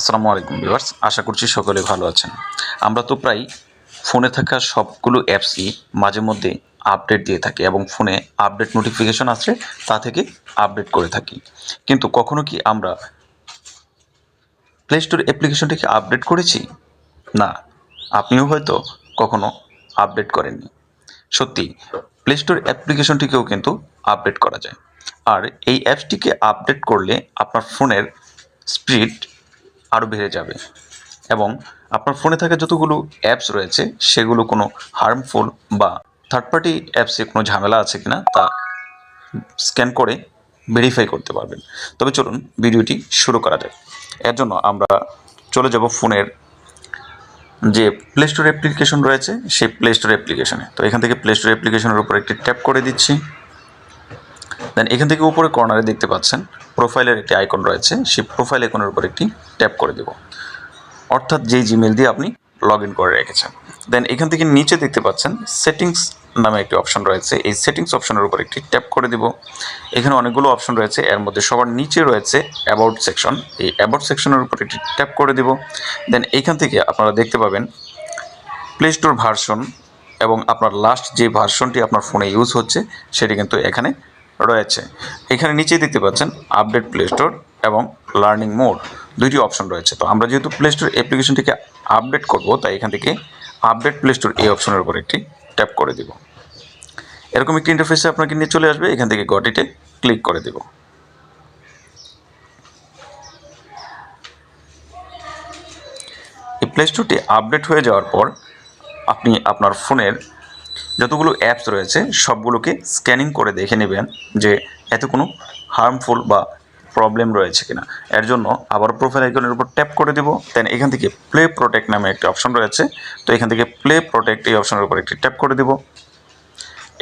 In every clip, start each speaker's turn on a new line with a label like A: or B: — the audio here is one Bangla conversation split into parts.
A: আসসালামু আলাইকুম ভিউয়ার্স, আশা করছি সকলে ভালো আছেন। আমরা তো প্রায় ফোনে থাকা সবগুলো অ্যাপসই মাঝে মধ্যে আপডেট দিয়ে থাকি এবং ফোনে আপডেট নোটিফিকেশন আসলে তা থেকে আপডেট করে থাকি। কিন্তু কখনো কি আমরা প্লে স্টোর অ্যাপ্লিকেশনটিকে আপডেট করেছি? না, আপনিও হয়তো কখনো আপডেট করেননি। সত্যি প্লে স্টোর অ্যাপ্লিকেশনটিকেও কিন্তু আপডেট করা যায়। আর এই অ্যাপসটিকে আপডেট করলে আপনার ফোনের স্পিড আরও বেড়ে যাবে। এবং আপনার ফোনে থাকা যতগুলো অ্যাপস রয়েছে, সেগুলো কোনো হার্মফুল বা থার্ড পার্টি অ্যাপসে কোনো ঝামেলা আছে কিনা তা স্ক্যান করে ভেরিফাই করতে পারবেন। তবে চলুন ভিডিওটি শুরু করা যায় এর জন্য আমরা চলে যাব ফোনের যে প্লে স্টোর অ্যাপ্লিকেশন রয়েছে, সেই প্লে স্টোর অ্যাপ্লিকেশনে তো এখান থেকে প্লে স্টোর অ্যাপ্লিকেশনের উপর একটি ট্যাপ করে দিচ্ছি। দেন এখান থেকে উপরে কর্নারে দেখতে পাচ্ছেন প্রোফাইলের একটি আইকন রয়েছে, সেই প্রোফাইল আইকনের উপর একটি ট্যাপ করে দেব। অর্থাৎ যেই জিমেল দিয়ে আপনি লগ ইন করে রেখেছেন। দেন এখান থেকে নিচে দেখতে পাচ্ছেন সেটিংস নামে একটি অপশন রয়েছে, এই সেটিংস অপশনের উপর একটি ট্যাপ করে দিব। এখানে অনেকগুলো অপশন রয়েছে, এর মধ্যে সবার নিচে রয়েছে অ্যাবাউট সেকশন এই অ্যাবাউট সেকশনের উপর একটি ট্যাপ করে দিব। দেন এখান থেকে আপনারা দেখতে পাবেন প্লে স্টোর ভার্সন এবং আপনার লাস্ট যে ভার্সনটি আপনার ফোনে ইউজ হচ্ছে, সেটি কিন্তু এখানে রয়েছে। এখানে নিচেই দেখতে পাচ্ছেন আপডেট প্লে স্টোর এবং লার্নিং মোড দুইটি অপশন রয়েছে। তো আমরা যেহেতু প্লে স্টোর অ্যাপ্লিকেশনটিকে আপডেট করব, তাই এখান থেকে আপডেট প্লে স্টোর এই অপশনের উপর একটি ট্যাপ করে দিব। এরকম একটি ইন্টারফেসে আপনাকে নিয়ে চলে আসবে, এখান থেকে গটিতে ক্লিক করে দেব। এই প্লে স্টোরটি আপডেট হয়ে যাওয়ার পর আপনি আপনার ফোনের যতগুলো অ্যাপস রয়েছে, সবগুলোকে স্ক্যানিং করে দেখে নেবেন যে এত কোনো হার্মফুল বা প্রবলেম রয়েছে কিনা। এর জন্য আবার প্রোফাইল আইকনের উপর ট্যাপ করে দেবো দেন এখান থেকে প্লে প্রোটেক্ট নামে একটি অপশন রয়েছে, তো এখান থেকে প্লে প্রোটেক্ট এই অপশনের উপর একটি ট্যাপ করে দেবো।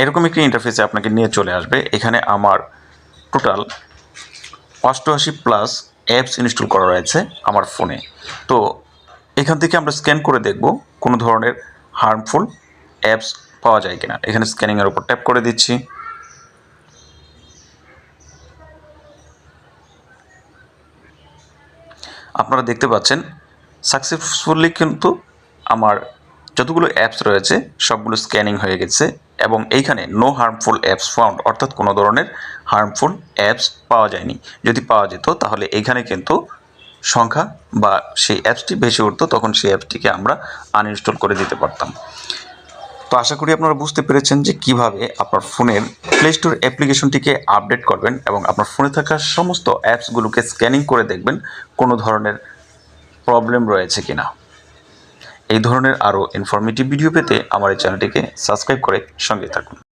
A: এরকম একটি ইন্টারফেসে আপনাকে নিয়ে চলে আসবে, এখানে আমার টোটাল অষ্টআশি প্লাস অ্যাপস ইনস্টল করা রয়েছে আমার ফোনে তো এখান থেকে আমরা স্ক্যান করে দেখব কোনো ধরনের হার্মফুল অ্যাপস পাওয়া যায় কিনা। এখানে স্ক্যানিংয়ের উপর ট্যাপ করে দিচ্ছি। আপনারা দেখতে পাচ্ছেন সাকসেসফুলি কিন্তু আমার যতগুলো অ্যাপস রয়েছে, সবগুলো স্ক্যানিং হয়ে গেছে এবং এইখানে নো হার্মফুল অ্যাপস ফাউন্ড অর্থাৎ কোনো ধরনের হার্মফুল অ্যাপস পাওয়া যায়নি। যদি পাওয়া যেত, তাহলে এইখানে কিন্তু সংখ্যা বা সেই অ্যাপসটি বেশি উঠতো, তখন সেই অ্যাপসটিকে আমরা আনইনস্টল করে দিতে পারতাম। তো আশা করি আপনারা বুঝতে পেরেছেন যে কীভাবে আপনার ফোনের প্লে স্টোর অ্যাপ্লিকেশনটিকে আপডেট করবেন এবং আপনার ফোনে থাকা সমস্ত অ্যাপসগুলোকে স্ক্যানিং করে দেখবেন কোনো ধরনের প্রবলেম রয়েছে কি না এই ধরনের আরও ইনফরমেটিভ ভিডিও পেতে আমার এই চ্যানেলটিকে সাবস্ক্রাইব করে সঙ্গে থাকুন।